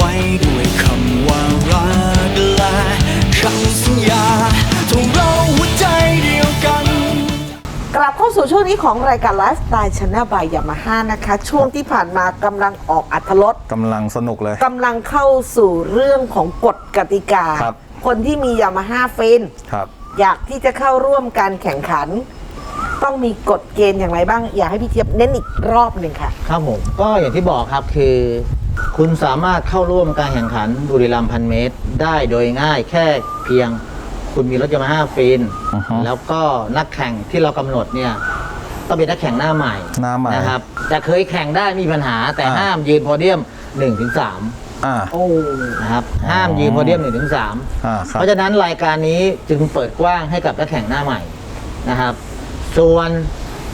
ไว้ด้วยคำว่ารักและคำสัญญาทงเราหัวใจเดียวกัน กลับเข้าสู่ช่วงนี้ของรายการไลฟ์สไตล์ชนะบายยามาฮ่านะคะ ช่วงที่ผ่านมากำลังออกอัธรสกำลังสนุกเลย กำลังเข้าสู่เรื่องของกฎกติกา ครับ คนที่มียามาฮ่าฟินครับ อยากที่จะเข้าร่วมการแข่งขัน ต้องมีกฎเกณฑ์อย่างไรบ้าง อยากให้พี่เจี๊ยบเน้นอีกรอบหนึ่งค่ะ ครับผมก็อย่างที่บอกครับคือ คุณสามารถเข้าร่วมการแข่งขันบุรีรัมย์พันเมตร ได้โดยง่ายแค่เพียง คุณมีรถยามาฮ่าฟินอือฮึแล้วก็นักแข่งที่เรากำหนดเนี่ยต้องเป็นนักแข่งหน้าใหม่หน้าใหม่ นะครับ แต่เคยแข่งได้มีปัญหาแต่อ่า ห้ามยืนโพเดียม1-3อ่า โอ้นะครับห้ามยืนโพเดียม1-3อ่าครับ เพราะฉะนั้นรายการนี้จึงเปิดกว้างให้กับนักแข่งหน้าใหม่นะครับ ส่วน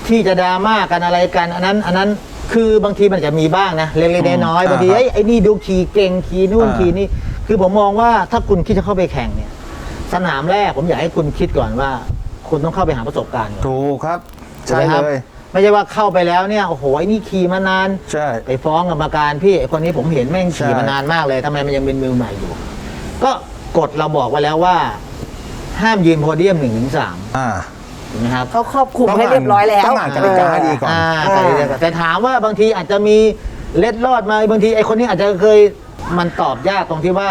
ที่จะดราม่ากันอะไรกันอันนั้นอันนั้น คือบางทีมันจะมีบ้างนะเล็กๆน้อยๆอ่าบางทีครับไอ้ไอ้นี่ดูขี่เก่งขี่นู่นอ่าขี่นี่ คือผมมองว่าถ้าคุณคิดจะเข้าไปแข่งเนี่ย สนามแรกผมอยากให้คุณคิดก่อนว่า คุณต้องเข้าไปหาประสบการณ์ก่อนถูกครับถูกใช่ไหมครับ เลย ไม่ใช่ว่าเข้าไปแล้วเนี่ยโอ้โหไอ้นี่ขี่มานาน ใช่ ไปฟ้องกรรมการพี่ไอ้คนนี้ผมเห็นแม่งขี่ใช่ มานานมากเลยทำไมมันยังเป็นมือใหม่อยู่ ก็กฎเราบอกไว้แล้วว่า ห้ามยืนโพเดียมหนึ่งถึงสามอ่า ถูกไหมครับ เขาครอบคลุมให้เรียบร้อยแล้ว ต้องอ่านกติกาให้ดีก่อน อ่าอ่าแต่แต่ถามว่าบางทีอาจจะมีเล็ดลอดมาบางทีไอ้คนนี้อาจจะเคยมันตอบยากตรงที่ว่า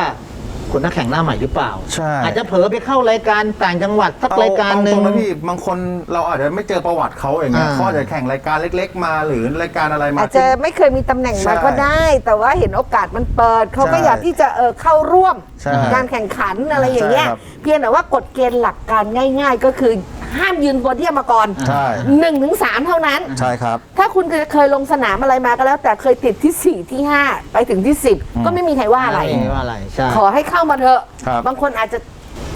คุณนักแข่งหน้าใหม่หรือเปล่า ใช่ อาจจะเผลอไปเข้ารายการต่างจังหวัดสักรายการหนึ่ง เอตนะพี่บางคนเราอาจจะไม่เจอประวัติเขาอย่างเงี้ยอ่า เขาอาจจะแข่งรายการเล็ก ๆ มาหรือรายการอะไรมา อาจจะไม่เคยมีตำแหน่งใช่มาก็ได้ แต่ว่าเห็นโอกาสมันเปิด เขาก็ใช่อยากที่จะเออเข้าร่วมใช่การแข่งขันอะไรอย่างเงี้ย ใช่ครับ เพียงแต่ว่ากฎเกณฑ์หลักการง่าย ๆ ก็คือ ห้ามยืนโพเดียมมาก่อนใช่ หนึ่งถึงสามเท่านั้น ใช่ครับ ถ้าคุณเคยลงสนามอะไรมาก็แล้ว แต่เคยติดที่4ที่5ไปถึงที่10ก็ไม่มีใครว่าอะไรไม่ว่าอะไรใช่ ขอให้เข้ามาเถอะ ครับ บางคนอาจจะ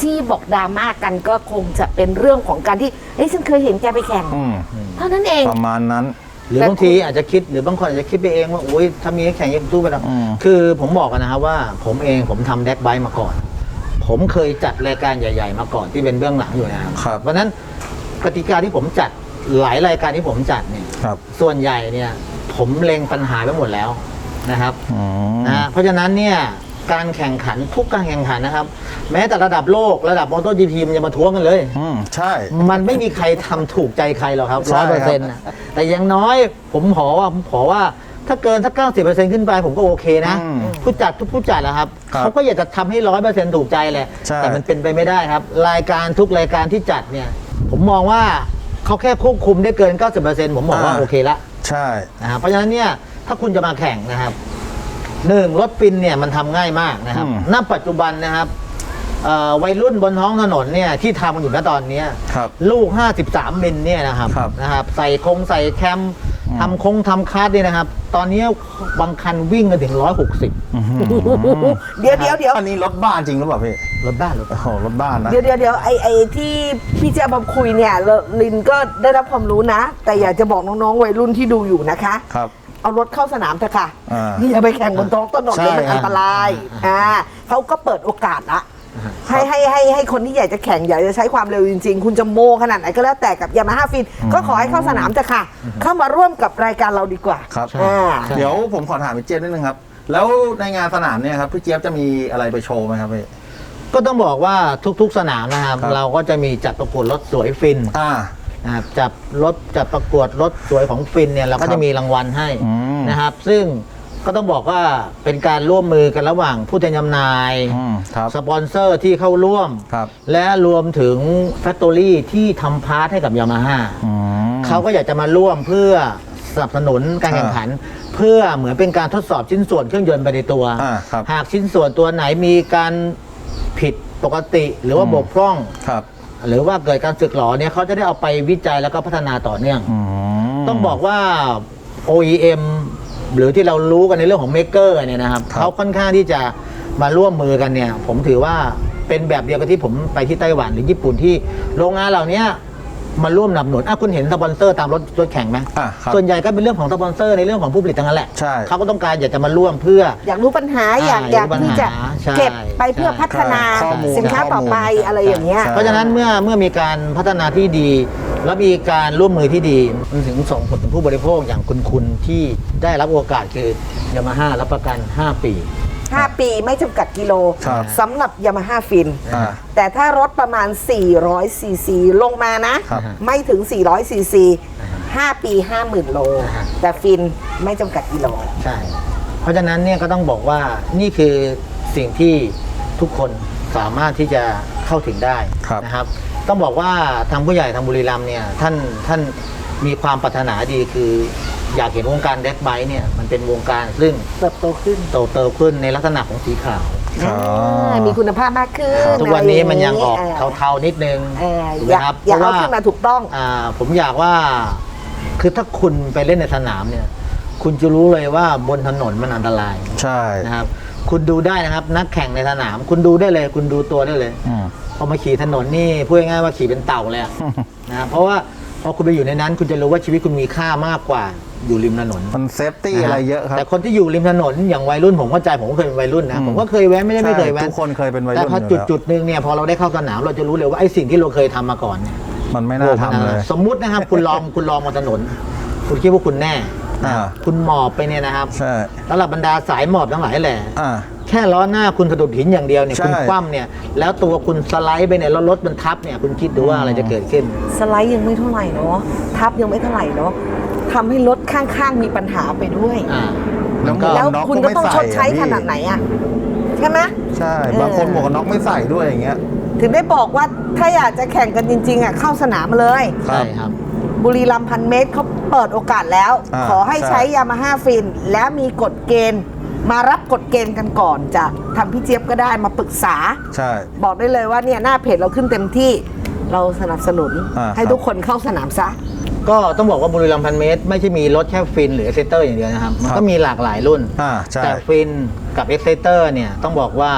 ที่บอกดราม่ากันก็คงจะเป็นเรื่องของการที่เอ้ยฉันเคยเห็นแกไปแข่ง อืมเท่านั้นเอง ประมาณนั้น หรือบางทีอาจจะคิดหรือบางคนอาจจะคิดไปเองว่าโอ้ยถ้ามีนักแข่งยังสู้ไปแล้วอืม คือผมบอกกันนะครับว่าผมเองผมทำแดกไบค์มาก่อน ผมเคยจัดรายการใหญ่ ๆ มาก่อนที่เป็นเบื้องหลังอยู่นะครับครับ เพราะฉะนั้นกติกาที่ผมจัดหลายรายการที่ผมจัดเนี่ยครับส่วนใหญ่เนี่ยผมเล็งปัญหาไปหมดแล้วนะครับอืมนะฮะเพราะฉะนั้นเนี่ยการแข่งขันทุกการแข่งขันนะครับ แม้แต่ระดับโลกระดับมอเตอร์จีพีมันจะมาท้วงกันเลย อืมใช่ มันไม่มีใครทำถูกใจใครหรอกครับใช่ร้อยคเปรัอบร์เซ็นต์แต่อยังน้อยผมขอว่าผมขอว่า ถ้าเกินสักเก้าสิบเปอร์เซ็นต์ขึ้นไปผมก็โอเคนะ อืมผู้จัดทุกผู้จัดนะครับครับเขาก็อยากจะทำให้ร้อยเปอร์เซ็นต์ถูกใจแหละ ใช่ แต่มันเป็นไปไม่ได้ครับ รายการทุกรายการที่จัดเนี่ย ผมมองว่าเขาแค่ควบคุมได้เกิน 90%ผมบอกว่าโอเคละ ใช่ นะครับเพราะฉะนั้นเนี่ยถ้าคุณจะมาแข่งนะครับหนึ่งรถฟินเนี่ยมันทำง่ายมากนะครับอืมณปัจจุบันนะครับเอ่อวัยรุ่นบนท้องถนนเนี่ยที่ทำกันอยู่ณตอนเนี้ยครับลูก 53มิลเนี่ยนะครับครับนะครับ ใส่คงใส่แคมอืม ทำคงทำคาร์ดเนี่ยนะครับ ตอนนี้บางคันวิ่งกันถึง 160อื้อหือเดี๋ยวเดี๋ยวเดี๋ยวอันนี้รถบ้านจริงหรือเปล่าพี่รถบ้านรถโอ้บ้านโหรถบ้านนะเดี๋ยวเดี๋ยวเดี๋ยวไอไอที่พี่เจะมาคุยเนี่ยลินก็ได้รับความรู้นะ แต่อยากจะบอกน้องๆวัยรุ่นที่ดูอยู่นะคะ ครับ เอารถเข้าสนามเถอะค่ะอ่านี่อย่าไปแข่งบนท้องถนนใช่เดี๋ยวมันอันตรายอ่าเขาก็เปิดโอกาสละ ให้ให้ให้ให้คนที่อยากจะแข่งอยากจะใช้ความเร็วจริง ๆ คุณจะโมขนาดไหนก็แล้วแต่กับยามาฮ่าฟินก็ขอให้เข้าสนามเถอะค่ะ เข้ามาร่วมกับรายการเราดีกว่าครับ อ่า เดี๋ยวผมขอถามพี่เจี๊ยบนิดนึงครับ แล้วในงานสนามเนี่ยครับพี่เจี๊ยบจะมีอะไรไปโชว์ไหมครับพี่ ก็ต้องบอกว่าทุกๆสนามนะครับ ครับ เราก็จะมีจัดประกวดรถสวยฟินอ่า นะครับจับรถจัดประกวดรถสวยของฟินเนี่ยเราครัก็บจะมีรางวัลให้อืมนะครับ ซึ่ง ก็ต้องบอกว่าเป็นการร่วมมือกันระหว่างผู้แทนจำหน่าย อืมครับ สปอนเซอร์ที่เข้าร่วม ครับ และรวมถึงแฟคทอรี่ที่ทำพาร์ทให้กับยามาฮ่าอืม เขาก็อยากจะมาร่วมเพื่อสนับสนุนการแข่งขัน เพื่อเหมือนเป็นการทดสอบชิ้นส่วนเครื่องยนต์ไปในตัว อ่าครับ หากชิ้นส่วนตัวไหนมีการผิดปกติหรือว่าอืมบกพร่อง ครับหรือว่าเกิดการสึกหรอเนี่ยเขาจะได้เอาไปวิจัยแล้วก็พัฒนาต่อเนื่อง อืม ต้องบอกว่า OEM หรือที่เรารู้กันในเรื่องของเมเกอร์เนี่ยนะครับครับ เขาค่อนข้างที่จะมาร่วมมือกันเนี่ยผมถือว่าเป็นแบบเดียวกับที่ผมไปที่ไต้หวันหรือญี่ปุ่นที่โรงงานเหล่านี้มาร่วมนำหนุนอะคุณเห็นสปอนเซอร์ตามรถรถแข่งไหมอะครับส่วนใหญ่ก็เป็นเรื่องของสปอนเซอร์ในเรื่องของผู้ผลิตทั้งนั้นแหละใช่ เขาก็ต้องการอยากจะมาร่วมเพื่อ อยากรู้ปัญหาอยากอ่าอยากอยากรู้ที่จะปัญหาใช่เก็บไปเพื่อใช่พัฒนาข้อมูลสินค้าต่อไปข้อมูลอะไรอย่างเงี้ย ใช่ เพราะฉะนั้นเมื่อเมื่อมีการพัฒนาที่ดี และมีการร่วมมือที่ดีมันถึงส่งผลถึงผู้บริโภคอย่างคุณคุณที่ได้รับโอกาสคือยามาฮ่ารับประกัน 5 ปี 5 ปีไม่จำกัดกิโลครับสำหรับยามาฮ่าฟิน อ่า แต่ถ้ารถประมาณ 400 ซีซีลงมานะ ครับ ไม่ถึง 400 ซีซี 5 ปี 50,000 โลแต่ฟินไม่จำกัดกิโล ใช่ เพราะฉะนั้นเนี่ยก็ต้องบอกว่านี่คือสิ่งที่ทุกคนสามารถที่จะเข้าถึงได้ครับ นะครับ ต้องบอกว่าทางผู้ใหญ่ทางบุรีรัมย์เนี่ยท่านท่านมีความปรารถนาดีคืออยากเห็นวงการเด็กไบค์เนี่ยมันเป็นวงการซึ่งเติบโตขึ้นโตเติบขึ้นในลักษณะของสีขาวอ๋ออ่ามีคุณภาพมากขึ้นทุกวันนี้มันยังออกะไรเทาๆนิดนึงเออถูกไหอมยากครับอยากเพเอาราะว่า ขึ้นมาถูกต้อง อ่าผมอยากว่าคือถ้าคุณไปเล่นในสนามเนี่ย คุณจะรู้เลยว่าบนถนนมันอันตรายใช่ นะครับ คุณดูได้นะครับ นักแข่งในสนาม คุณดูได้เลย คุณดูตัวได้เลยอืม พอมาขี่ถนนนี่พูดง่ายๆว่าขี่เป็นเต่าเลยอะ นะครับเพราะว่าพอคุณไปอยู่ในนั้น คุณจะรู้ว่าชีวิตคุณมีค่ามากกว่าอยู่ริมถนน มันเซฟตี้อะไรเยอะครับ แต่คนที่อยู่ริมถนนอย่างวัยรุ่นผมเข้าใจผมก็เคยเป็นวัยรุ่นนะอืมผมก็เคยแว้นไม่ได้ไม่เคยแว้ใช่นทุกคนเคยเป็นวัยรุ่นแต่พออยู่จุดแล้ว จุดๆหนึ่งเนี่ยพอเราได้เข้าสนามเราจะรู้เลยว่าไอ้สิ่งที่เราเคยทำมาก่อนเนี่ยมันไม่น่าทำเลย สมมุตินะครับ คุณลองคุณลองบนถนน คุณคิดว่าคุณแน่ อ่า คุณหมอบไปเนี่ยนะครับใช่แล้วหลับบรรดาสายหมอบทั้งหลายแหละ อ่า แค่ล้อหน้าคุณสะดุดหินอย่างเดียวเนี่ยใช่ คุณคว่ำเนี่ยแล้วตัวคุณสไลด์ไปเนี่ยแล้วรถมันทับเนี่ยคุณคิดดูว่าอะไรจะเกิดขึ้น สไลด์ยังไม่เท่าไหร่เนาะทับยังไม่เท่าไหร่เนาะทำให้รถข้างๆมีปัญหาไปด้วย อ่าแล้วก็หมแล้วกกน็อกคุณก็ก็ไม่ต้องใส่ชดใช้อะพี่ขนาดไหนอะใช่ไหม ใช่เออบางคนหมวกกันน็อกไม่ใส่ด้วยอย่างเงี้ย ถึงได้บอกว่าถ้าอยากจะแข่งกันจริงๆอะเข้าสนามมาเลยครับใช่ครับ บุรีรัมย์พันเมตรเขาเปิดโอกาสแล้ว อ่าขอให้ใช่ใช้ยามาฮ่าฟิน และมีกฎเกณฑ์ มารับกฎเกณฑ์กันก่อนจะทำพี่เจี๊ยบก็ได้มาปรึกษา ใช่ บอกได้เลยว่าเนี่ยหน้าเพจเราขึ้นเต็มที่เราสนับสนุนอ่าให้ครับ ทุกคนเข้าสนามซะ ก็ต้องบอกว่าบุรีรัมย์พันเมตร ไม่ใช่มีรถแค่ฟินหรือเอ็กเซเตอร์อย่างเดียวนะครับ มันก็มีหลากหลายรุ่น อ่าใช่ แต่ฟินกับเอ็กเซเตอร์เนี่ยต้องบอกว่า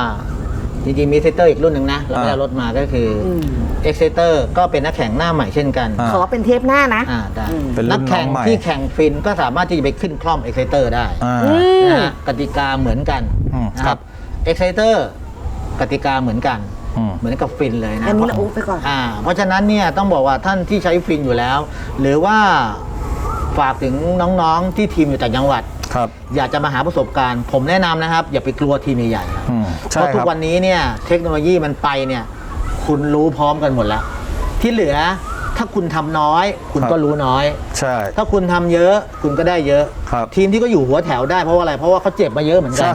จริงๆมีเอ็กเซเตอร์อีกรุ่นหนึ่งนะ เราไม่ได้อ่ารถมาก็คืออม เอ็กเซเตอร์ก็เป็นนักแข่งหน้าใหม่เช่นกันอ่า ขอเป็นเทปหน้านะ อ่าได้อืม เป็นรุ่นนักแข่งน้องใหม่ ที่แข่งฟินก็สามารถที่จะไปขึ้นคล่อมเอ็กเซเตอร์ได้ อ่า อืม นะฮะกติกาเหมือนกันอืมนะคครัรับบเอ็กเซเตอร์กติกาเหมือนกัน อืม เหมือนกับฟินเลยนะอันนี้เราอุ๊บไปก่อน อ่าเพราะฉะนั้นเนี่ยต้องบอกว่าท่านที่ใช้ฟินอยู่แล้ว หรือว่าฝากถึงน้องๆที่ทีมอยู่ต่างจังหวัด ครับอยากจะมาหาประสบการณ์ ผมแนะนำนะครับ อย่าไปกลัวทีมใหญ่ๆครับอืมเพใช่ราะคทุกรับ วันนี้เนี่ยเทคโนโลยีมันไปเนี่ยคุณรู้พร้อมกันหมดแล้ว ที่เหลือถ้าคุณทำน้อย คุณครับก็รู้น้อย ใช่ ถ้าคุณทำเยอะคุณก็ได้เยอะครับ ทีมที่ก็อยู่หัวแถวได้เพราะว่าอะไรเพราะว่าเขาเจ็บมาเยอะเหมือนกัใช่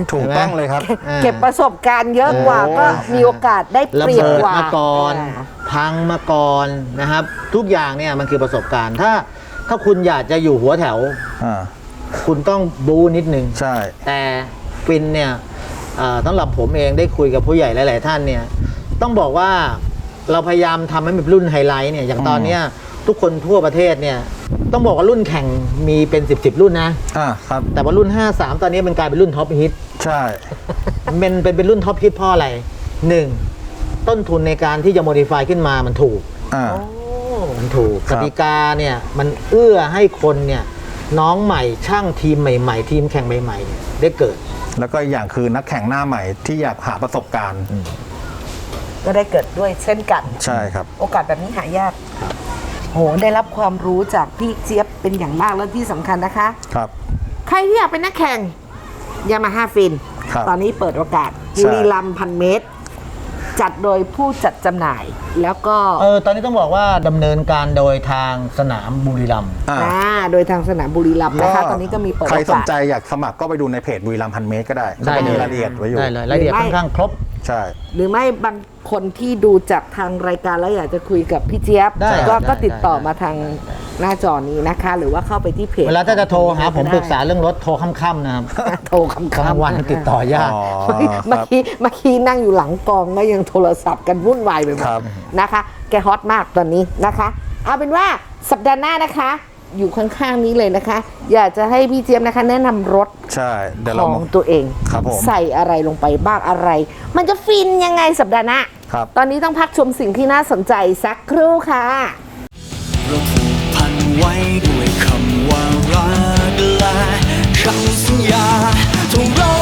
น ถูกต้องเลยครับ อ่า เก็บประสบการณ์เยอะกว่าโอ้ก็มีโอกาสได้ระเปรียบเบิดกว่า มาก่อนาพังมาก่อนนะครับ ทุกอย่างเนี่ยมันคือประสบการณ์ถ้าถ้าคุณอยากจะอยู่หัวแถว อ่า คุณต้องบูนิดนึงใช่ แต่ฟินเนี่ยเอ่อสำหรับผมเองได้คุยกับผู้ใหญ่หลาย ๆ ท่านเนี่ย ต้องบอกว่าเราพยายามทำให้มันเป็นรุ่นไฮไลท์เนี่ยอย่างตอนเนี้ยทุกคนทั่วประเทศเนี่ยต้องบอกว่ารุ่นแข่งมีเป็น10บสรุ่นนะอ่าครับแต่ว่ารุ่น 53 ตอนนี้มันกลายเป็นรุ่นท็อปฮิตใช่เป็นเป็นเป็นรุ่นท็อปฮิตเพราะอะไรหนึ่งต้นทุนในการที่จะโมดิฟายขึ้นมามันถูกอ่ามันถูกครักบติกาเนี่ยมันเอื้อให้คนเนี่ย น้องใหม่ช่างทีมใหม่ ๆ ทีมแข่งใหม่ๆเนี่ยได้เกิด แล้วก็อีกอย่างคือนักแข่งหน้าใหม่ที่อยากหาประสบการณ์ ก็ได้เกิดด้วยเช่นกัน ใช่ครับ โอกาสแบบนี้หายากโหได้รับความรู้จากพี่เจี๊ยบเป็นอย่างมากแล้วที่สำคัญนะคะ ครับ ใครที่อยากเป็นนักแข่งยามาฮ่าฟิน ครับตอนนี้เปิดโอกาสใช่ บุรีรัมย์พันเมตร จัดโดยผู้จัดจำหน่าย แล้วก็เออตอนนี้ต้องบอกว่าดำเนินการโดยทางสนามบุรีรัมย์ อ่าอ่าโดยทางสนามบุรีรัมย์นะคะ ตอนนี้ก็มีเปิดใครโอสนกาส ใจอยากสมัครก็ไปดูในเพจบุรีรัมย์พันเมตรก็ได้ได้ ก็เลมียรายละเอียดไว้อยู่ ได้เลยรายละเอียดหรือไม่ค่อนข้างครบ ใช่ หรือไม่บางคนที่ดูจากทางรายการแล้วอยากจะคุยกับพี่เจี๊ยบได้ก็ได้ก็ติดต่อได้ มาทาง หน้าจอนี้นะคะ หรือว่าเข้าไปที่เพจเวลาถ้าจะโทรหาผมได้ปรึกษาเรื่องรถโทรค่ำๆนะครับ โทรคำกลางวันติดต่อยาก อ๋อเมื่อกี้เมื่อกี้นั่งอยู่หลังกองก็ยังโทรศัพท์กันวุ่นวายไปหมดครับ นะคะ แกฮอตมากตอนนี้นะคะ เอาเป็นว่าสัปดาห์หน้านะคะ อยู่ข้างๆนี้เลยนะคะ อยากจะให้พี่เจี๊ยบนะคะ แนะนำรถใช่เดี๋ยวขเราองมา ตัวเอง ครับผมใส่อะไรลงไปบ้างอะไร มันจะฟินยังไงสัปดาห์หน้าครับ ตอนนี้ต้องพักชมสิ่งที่น่าสนใจสักครู่ค่ะเราผูกพัน ไว้ด้วยคำว่ารักและคำสัญญาทงเรา